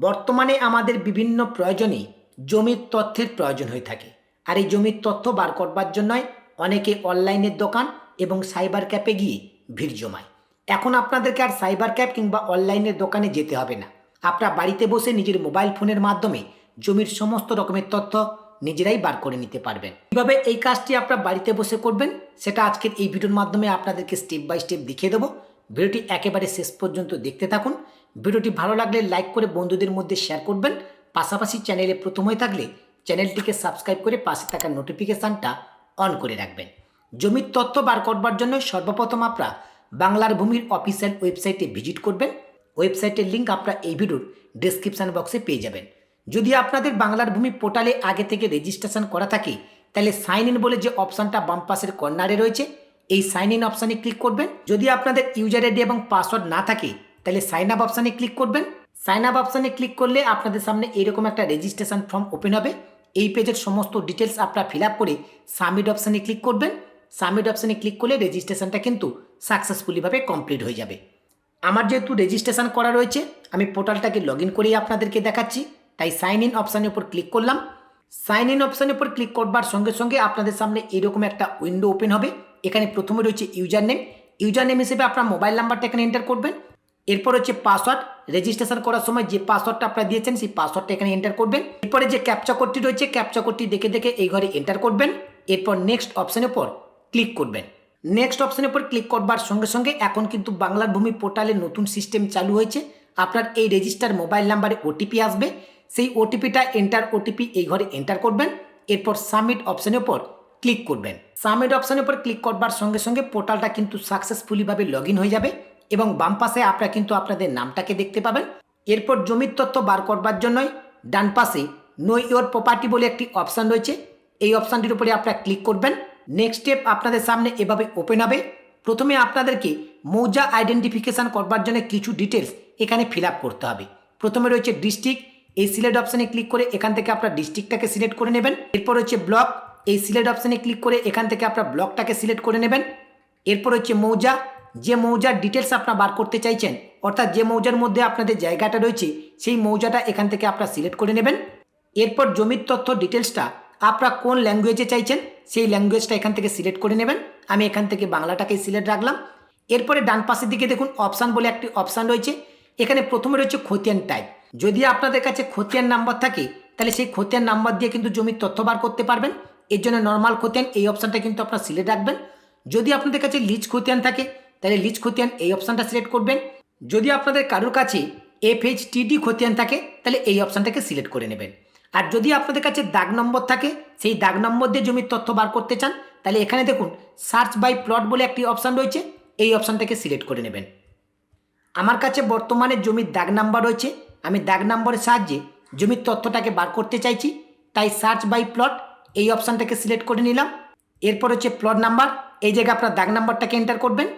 বর্তমানে আমাদের বিভিন্ন প্রয়োজনে জমির তথ্যের প্রয়োজন হয়ে থাকে। আর এই জমির তথ্য বার করবার জন্যই অনেকে অনলাইনের দোকান এবং সাইবার ক্যাপে গিয়ে ভিড় জমায়। এখন আপনাদেরকে আর সাইবার ক্যাপ কিংবা অনলাইনের দোকানে যেতে হবে না। আপনার বাড়িতে বসে নিজের মোবাইল ফোনের মাধ্যমে জমির সমস্ত রকমের তথ্য নিজেরাই বার করে নিতে পারবেন। কীভাবে এই কাজটি আপনার বাড়িতে বসে করবেন, সেটা আজকের এই ভিডিওর মাধ্যমে আপনাদেরকে স্টেপ বাই স্টেপ দেখিয়ে দেবো। ভিডিওটি একেবারে শেষ পর্যন্ত দেখতে থাকুন। ভিডিওটি ভালো লাগলে লাইক করে বন্ধুদের মধ্যে শেয়ার করবেন। পাশাপাশি চ্যানেলে প্রথম হয়ে থাকলে চ্যানেলটিকে সাবস্ক্রাইব করে পাশে থাকা নোটিফিকেশানটা অন করে রাখবেন। জমির তথ্য বার করবার জন্য সর্বপ্রথম আপনারা বাংলার ভূমির অফিসিয়াল ওয়েবসাইটে ভিজিট করবেন। ওয়েবসাইটের লিঙ্ক আপনারা এই ভিডিওর ডিসক্রিপশান বক্সে পেয়ে যাবেন। যদি আপনাদের বাংলার ভূমি পোর্টালে আগে থেকে রেজিস্ট্রেশন করা থাকে, তাহলে সাইন ইন বলে যে অপশানটা বাম পাশের কর্নারে রয়েছে। এই সাইন ইন অপশানে ক্লিক করবেন। যদি আপনাদের ইউজার আইডি এবং পাসওয়ার্ড না থাকে, তাহলে সাইন আপ অপশানে ক্লিক করবেন। সাইন আপ অপশানে ক্লিক করলে আপনাদের সামনে এরকম একটা রেজিস্ট্রেশন ফর্ম ওপেন হবে। এই পেজের সমস্ত ডিটেলস আপনারা ফিল আপ করে সাবমিট অপশানে ক্লিক করবেন। সাবমিট অপশানে ক্লিক করলে রেজিস্ট্রেশনটা কিন্তু সাকসেসফুলিভাবে কমপ্লিট হয়ে যাবে। আমার যেহেতু রেজিস্ট্রেশন করা রয়েছে, আমি পোর্টালটাকে লগ ইন করেই আপনাদেরকে দেখাচ্ছি। তাই সাইন ইন অপশানের উপর ক্লিক করলাম। সাইন ইন অপশানের উপর ক্লিক করবার সঙ্গে সঙ্গে আপনাদের সামনে এরকম একটা উইন্ডো ওপেন হবে। এখানে প্রথমে রয়েছে ইউজার নেম ইউজার নেম হিসেবে আপনার মোবাইল নাম্বারটা এখানে এন্টার করবেন। এরপর হচ্ছে পাসওয়ার্ড রেজিস্ট্রেশন করার সময় যে পাসওয়ার্ডটা আপনারা দিয়েছেন, সেই পাসওয়ার্ডটা এখানে এন্টার করবেন। এরপরে যে ক্যাপচা কোডটি রয়েছে ক্যাপচা কোডটি দেখে দেখে এই ঘরে এন্টার করবেন। এরপর নেক্সট অপশানের উপর ক্লিক করবেন। নেক্সট অপশানের উপর ক্লিক করবার সঙ্গে সঙ্গে এখন কিন্তু বাংলার ভূমি পোর্টালে নতুন সিস্টেম চালু হয়েছে। আপনার এই রেজিস্টার মোবাইল নাম্বারে ওটিপি আসবে। সেই ওটিপিটা এন্টার ওটিপি এই ঘরে এন্টার করবেন, এরপর সাবমিট অপশানের উপর ক্লিক করবেন। সাবমিট অপশানের উপর ক্লিক করবার সঙ্গে সঙ্গে পোর্টালটা কিন্তু সাকসেসফুলিভাবে লগ হয়ে যাবে এবং বাম পাশে আপনারা কিন্তু আপনাদের নামটাকে দেখতে পাবেন। এরপর জমির তথ্য বার করবার জন্যই ডান পাশে নো ইয়োর প্রপার্টি বলে একটি অপশান রয়েছে, এই অপশানটির উপরে আপনারা ক্লিক করবেন। নেক্সট স্টেপ আপনাদের সামনে এভাবে ওপেন হবে। প্রথমে আপনাদেরকে মৌজা আইডেন্টিফিকেশান করবার জন্য কিছু ডিটেলস এখানে ফিল করতে হবে। প্রথমে রয়েছে ডিস্ট্রিক্ট এই সিলেক্ট অপশানে ক্লিক করে এখান থেকে আপনার ডিস্ট্রিক্টটাকে সিলেক্ট করে নেবেন। এরপর হচ্ছে ব্লক এই সিলেক্ট অপশানে ক্লিক করে এখান থেকে আপনার ব্লকটাকে সিলেক্ট করে নেবেন। এরপর হচ্ছে মৌজা, যে মৌজার ডিটেলস আপনার বার করতে চাইছেন, অর্থাৎ যে মৌজার মধ্যে আপনাদের জায়গাটা রয়েছে, সেই মৌজাটা এখান থেকে আপনারা সিলেক্ট করে নেবেন। এরপর জমির তথ্য ডিটেলসটা আপনারা কোন ল্যাঙ্গুয়েজে চাইছেন, সেই ল্যাঙ্গুয়েজটা এখান থেকে সিলেক্ট করে নেবেন। আমি এখান থেকে বাংলাটাকে সিলেক্ট রাখলাম। এরপরে ডান পাশের দিকে দেখুন অপশান বলে একটি অপশান রয়েছে। এখানে প্রথমে রয়েছে খতিয়ান টাইপ যদি আপনাদের কাছে খতিয়ান নাম্বার থাকে, তাহলে সেই খতিয়ান নাম্বার দিয়ে কিন্তু জমির তথ্য বার করতে পারবেন। এর জন্য নর্মাল খতিয়ান, এই অপশানটা কিন্তু আপনারা সিলেক্ট রাখবেন। যদি আপনাদের কাছে লিজ খতিয়ান থাকে, তাহলে লিজ খতিয়ান, এই অপশানটা সিলেক্ট করবেন। যদি আপনাদের কারোর কাছে এফ এইচ টিডি খতিয়ান থাকে, তাহলে এই অপশানটাকে সিলেক্ট করে নেবেন। আর যদি আপনাদের কাছে দাগ নম্বর থাকে, সেই দাগ নম্বর দিয়ে জমির তথ্য বার করতে চান, তাহলে এখানে দেখুন সার্চ বাই প্লট বলে একটি অপশান রয়েছে, এই অপশানটাকে সিলেক্ট করে নেবেন। আমার কাছে বর্তমানে জমির দাগ নাম্বার রয়েছে আমি দাগ নম্বরের সাহায্যে জমির তথ্যটাকে বার করতে চাইছি, তাই সার্চ বাই প্লট এই অপশানটাকে সিলেক্ট করে নিলাম। এরপর হচ্ছে প্লট নাম্বার, এই জায়গায় আপনার দাগ নাম্বারটাকে এন্টার করবেন।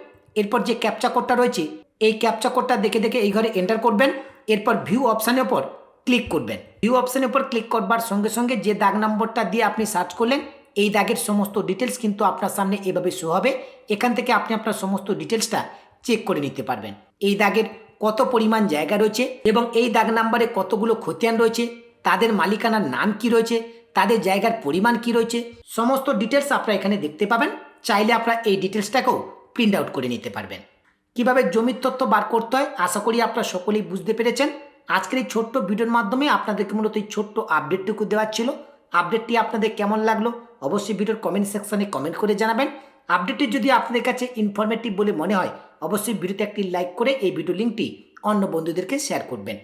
এরপর যে ক্যাপচা কোডটা রয়েছে, এই ক্যাপচা কোডটা দেখে দেখে এই ঘরে এন্টার করবেন। এরপর ভিউ অপশানের ওপর ক্লিক করবেন। ভিউ অপশানের উপর ক্লিক করবার সঙ্গে সঙ্গে যে দাগ নম্বরটা দিয়ে আপনি সার্চ করলেন, এই দাগের সমস্ত ডিটেলস কিন্তু আপনার সামনে এভাবে শো হবে। এখান থেকে আপনি আপনার সমস্ত ডিটেলসটা চেক করে নিতে পারবেন। এই দাগের কত পরিমাণ জায়গা রয়েছে এবং এই দাগ নাম্বারে কতগুলো খতিয়ান রয়েছে, তাদের মালিকানার নাম কি রয়েছে, তাদের জায়গার পরিমাণ কি রয়েছে, সমস্ত ডিটেলস আপনারা এখানে দেখতে পাবেন। চাইলে আপনারা এই ডিটেলসটাকেও প্রিন্ট আউট করে নিতে পারবেন। কীভাবে জমির তথ্য বার করতে হয়, আশা করি আপনারা সকলেই বুঝতে পেরেছেন। আজকের এই ছোট্ট ভিডিওর মাধ্যমে আপনাদেরকে মূলত এই ছোট্ট আপডেটটুকু দেওয়ার ছিল। আপডেটটি আপনাদের কেমন লাগল, অবশ্যই ভিডিওর কমেন্ট সেকশনে কমেন্ট করে জানাবেন। আপডেটটি যদি আপনাদের কাছে ইনফরমেটিভ বলে মনে হয়, অবশ্যই ভিডিওতে একটি লাইক করে এই ভিডিও লিঙ্কটি অন্য বন্ধুদেরকে শেয়ার করবেন।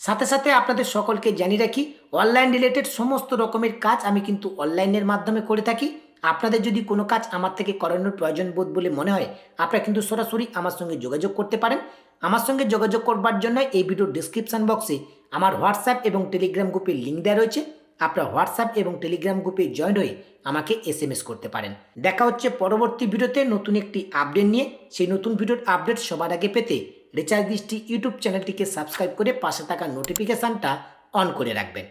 সাথে সাথে আপনাদের সকলকে জানিয়ে রাখি অনলাইন রিলেটেড সমস্ত রকমের কাজ আমি কিন্তু অনলাইনের মাধ্যমে করে থাকি। আপনাদের যদি কোনো কাজ আমার থেকে করানোর প্রয়োজন বোধ বলে মনে হয়, আপনারা কিন্তু সরাসরি আমার সঙ্গে যোগাযোগ করতে পারেন। আমার সঙ্গে যোগাযোগ করবার জন্য এই ভিডিওর ডিসক্রিপশান বক্সে আমার হোয়াটসঅ্যাপ এবং টেলিগ্রাম গ্রুপের লিঙ্ক দেওয়া রয়েছে। আপনার হোয়াটসঅ্যাপ এবং টেলিগ্রাম গ্রুপে জয়েন হয়ে আমাকে এস এম এস করতে পারেন। দেখা হচ্ছে পরবর্তী ভিডিওতে নতুন একটি আপডেট নিয়ে। সেই নতুন ভিডিওর আপডেট সবার আগে পেতে রিচার্জ দৃষ্টি ইউটিউব চ্যানেলটিকে সাবস্ক্রাইব করে পাশে থাকা নোটিফিকেশানটা অন করে রাখবেন।